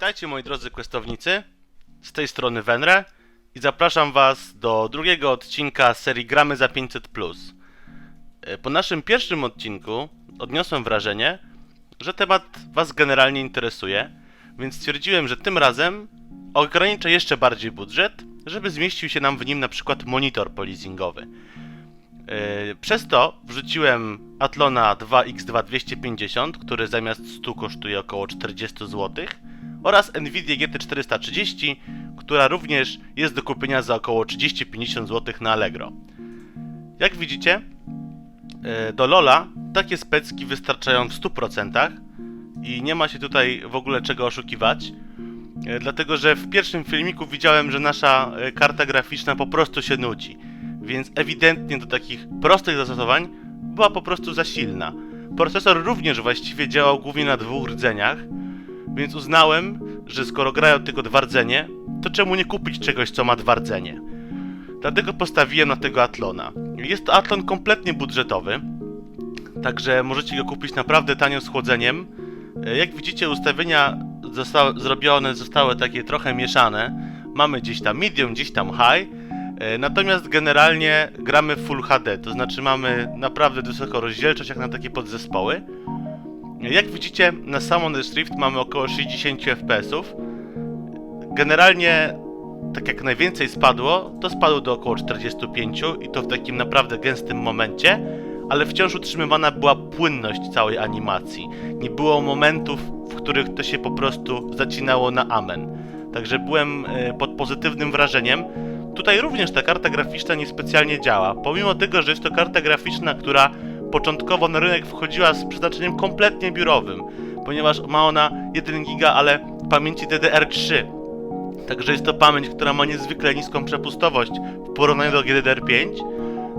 Witajcie moi drodzy questownicy, z tej strony Wenre i zapraszam was do drugiego odcinka serii Gramy za 500+. E, Po naszym pierwszym odcinku odniosłem wrażenie, że temat was generalnie interesuje, więc stwierdziłem, że tym razem ograniczę jeszcze bardziej budżet, żeby zmieścił się nam w nim na przykład monitor polizingowy. Yy, Przez to wrzuciłem Atlona 2X2 250, który zamiast 100 kosztuje około 40 zł, oraz Nvidia GT 430, która również jest do kupienia za około 30-50 zł na Allegro. Jak widzicie, yy, do Lola takie specki wystarczają w 100% i nie ma się tutaj w ogóle czego oszukiwać. E, Dlatego, że w pierwszym filmiku widziałem, że nasza e, karta graficzna po prostu się nudzi, więc ewidentnie do takich prostych zastosowań była po prostu za silna. Procesor również właściwie działał głównie na dwóch rdzeniach, więc uznałem, że skoro grają tylko dwa rdzenie, to czemu nie kupić czegoś, co ma dwa rdzenie? Dlatego postawiłem na tego Atlona. Jest to Atlon kompletnie budżetowy, także możecie go kupić naprawdę tanio z chłodzeniem. E, Jak widzicie, ustawienia zrobione zostały takie trochę mieszane. Mamy gdzieś tam medium, gdzieś tam high. E, Natomiast generalnie gramy Full HD, to znaczy mamy naprawdę wysoką rozdzielczość jak na takie podzespoły. Jak widzicie, na Summoner's Rift mamy około 60 fps. Generalnie, tak jak najwięcej spadło, to spadło do około 45 i to w takim naprawdę gęstym momencie, ale wciąż utrzymywana była płynność całej animacji. Nie było momentów, w których to się po prostu zacinało na amen. Także byłem e, pod pozytywnym wrażeniem. Tutaj również ta karta graficzna niespecjalnie działa. Pomimo tego, że jest to karta graficzna, która początkowo na rynek wchodziła z przeznaczeniem kompletnie biurowym, ponieważ ma ona 1 giga, ale pamięci DDR3. Także jest to pamięć, która ma niezwykle niską przepustowość w porównaniu do GDDR5.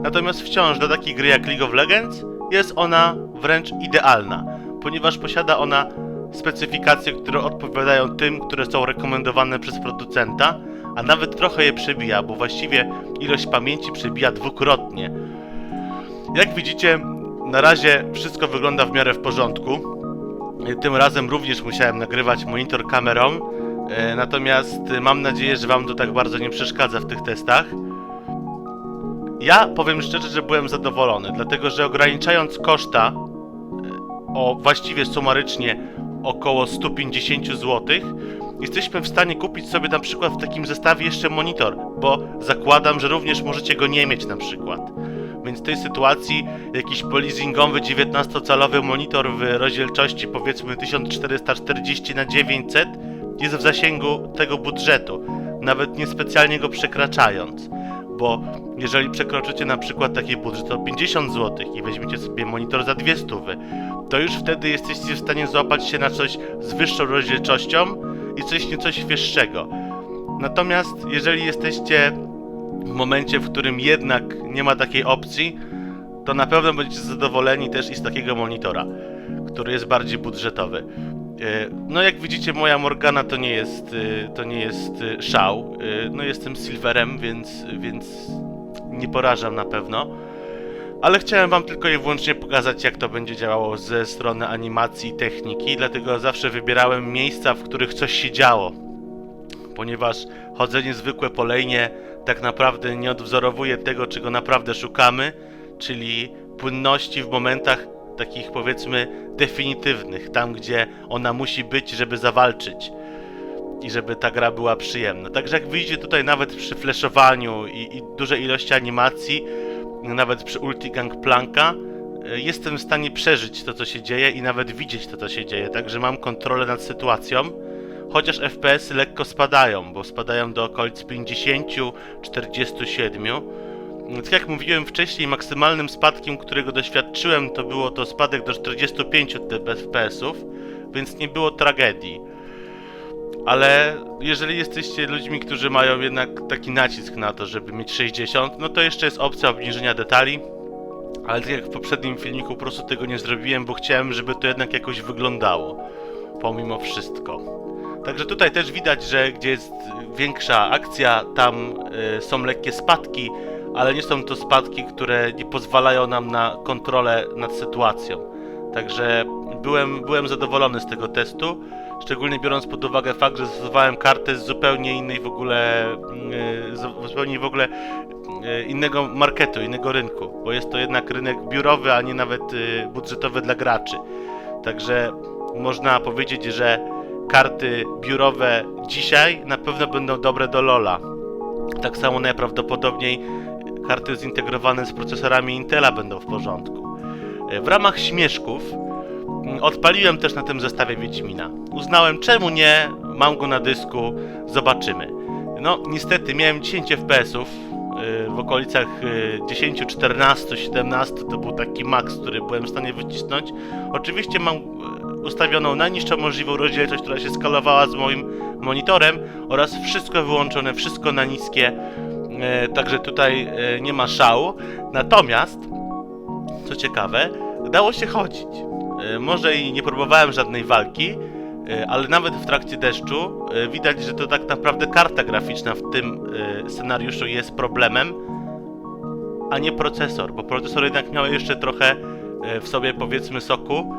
Natomiast wciąż do takiej gry jak League of Legends jest ona wręcz idealna, ponieważ posiada ona specyfikacje, które odpowiadają tym, które są rekomendowane przez producenta, a nawet trochę je przebija, bo właściwie ilość pamięci przebija dwukrotnie. Jak widzicie, na razie wszystko wygląda w miarę w porządku. Tym razem również musiałem nagrywać monitor kamerą, e, natomiast mam nadzieję, że Wam to tak bardzo nie przeszkadza w tych testach. Ja powiem szczerze, że byłem zadowolony, dlatego że ograniczając koszta e, o właściwie sumarycznie około 150 zł, jesteśmy w stanie kupić sobie na przykład w takim zestawie jeszcze monitor, bo zakładam, że również możecie go nie mieć na przykład. Więc w tej sytuacji jakiś polizingowy 19-calowy monitor w rozdzielczości powiedzmy 1440 na 900 jest w zasięgu tego budżetu, nawet niespecjalnie go przekraczając. Bo jeżeli przekroczycie na przykład taki budżet o 50 zł i weźmiecie sobie monitor za 200, to już wtedy jesteście w stanie złapać się na coś z wyższą rozdzielczością i coś nieco świeższego. Natomiast jeżeli jesteście w momencie, w którym jednak nie ma takiej opcji, to na pewno będziecie zadowoleni też i z takiego monitora, który jest bardziej budżetowy. E, No jak widzicie, moja Morgana to nie jest, e, to nie jest e, szał. No jestem Silverem, więc, więc nie porażam na pewno. Ale chciałem wam tylko i wyłącznie pokazać, jak to będzie działało ze strony animacji i techniki, dlatego zawsze wybierałem miejsca, w których coś się działo. Ponieważ chodzenie zwykłe po lejnie tak naprawdę nie odwzorowuje tego, czego naprawdę szukamy, czyli płynności w momentach takich powiedzmy definitywnych, tam gdzie ona musi być, żeby zawalczyć i żeby ta gra była przyjemna. Także jak widzicie tutaj nawet przy flashowaniu i, i dużej ilości animacji, nawet przy ulti gangplanka, e, jestem w stanie przeżyć to, co się dzieje i nawet widzieć to, co się dzieje. Także mam kontrolę nad sytuacją. Chociaż FPS-y lekko spadają, bo spadają do okolic 50-47. Tak jak mówiłem wcześniej, maksymalnym spadkiem, którego doświadczyłem, to było to spadek do 45 FPS-ów, więc nie było tragedii. Ale jeżeli jesteście ludźmi, którzy mają jednak taki nacisk na to, żeby mieć 60, no to jeszcze jest opcja obniżenia detali. Ale tak jak w poprzednim filmiku po prostu tego nie zrobiłem, bo chciałem, żeby to jednak jakoś wyglądało. Pomimo wszystko. Także tutaj też widać, że gdzie jest większa akcja, tam y, są lekkie spadki, ale nie są to spadki, które nie pozwalają nam na kontrolę nad sytuacją. Także byłem, byłem zadowolony z tego testu. Szczególnie biorąc pod uwagę fakt, że stosowałem kartę z zupełnie innej w ogóle, yy, z zupełnie w ogóle yy, innego marketu, innego rynku, bo jest to jednak rynek biurowy, a nie nawet yy, budżetowy dla graczy. Także można powiedzieć, że karty biurowe dzisiaj na pewno będą dobre do Lola. Tak samo najprawdopodobniej karty zintegrowane z procesorami Intela będą w porządku. E, W ramach śmieszków mm, odpaliłem też na tym zestawie Wiedźmina. Uznałem, czemu nie, mam go na dysku, zobaczymy. No, niestety miałem 10 FPS-ów yy, w okolicach yy, 10, 14, 17 to był taki maks, który byłem w stanie wycisnąć. Oczywiście mam yy, ustawioną najniższą możliwą rozdzielczość, która się skalowała z moim monitorem oraz wszystko wyłączone, wszystko na niskie, yy, także tutaj nie ma szału. Natomiast, co ciekawe, dało się chodzić. E, Może i nie próbowałem żadnej walki, e, ale nawet w trakcie deszczu e, widać, że to tak naprawdę karta graficzna w tym scenariuszu jest problemem, a nie procesor, bo procesor jednak miał jeszcze trochę w sobie powiedzmy soku,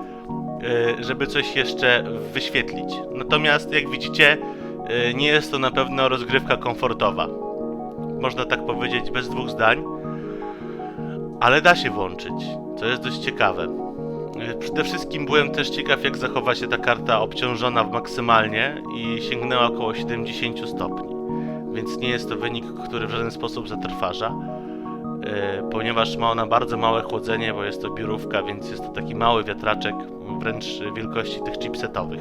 żeby coś jeszcze wyświetlić. Natomiast jak widzicie, nie jest to na pewno rozgrywka komfortowa. Można tak powiedzieć bez dwóch zdań ale da się włączyć, co jest dość ciekawe. E, Przede wszystkim byłem też ciekaw, jak zachowa się ta karta obciążona maksymalnie i sięgnęła około 70 stopni. Więc nie jest to wynik, który w żaden sposób zatrważa, e, ponieważ ma ona bardzo małe chłodzenie, bo jest to biurówka, więc jest to taki mały wiatraczek, wręcz wielkości tych chipsetowych.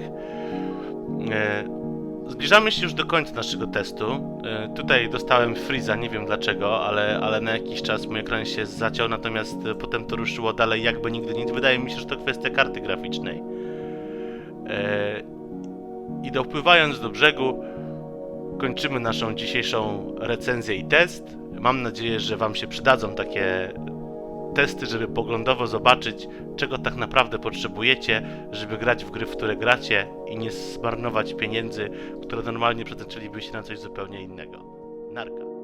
Zbliżamy się już do końca naszego testu. E, Tutaj dostałem freeza, nie wiem dlaczego, ale, ale na jakiś czas mój ekran się zaciął, natomiast e, potem to ruszyło dalej jakby nigdy nic. Wydaje mi się, że to kwestia karty graficznej. E, I dopływając do brzegu, kończymy naszą dzisiejszą recenzję i test. Mam nadzieję, że Wam się przydadzą takie testy, żeby poglądowo zobaczyć, czego tak naprawdę potrzebujecie, żeby grać w gry, w które gracie i nie zmarnować pieniędzy, które normalnie przeznaczylibyście na coś zupełnie innego. Narka.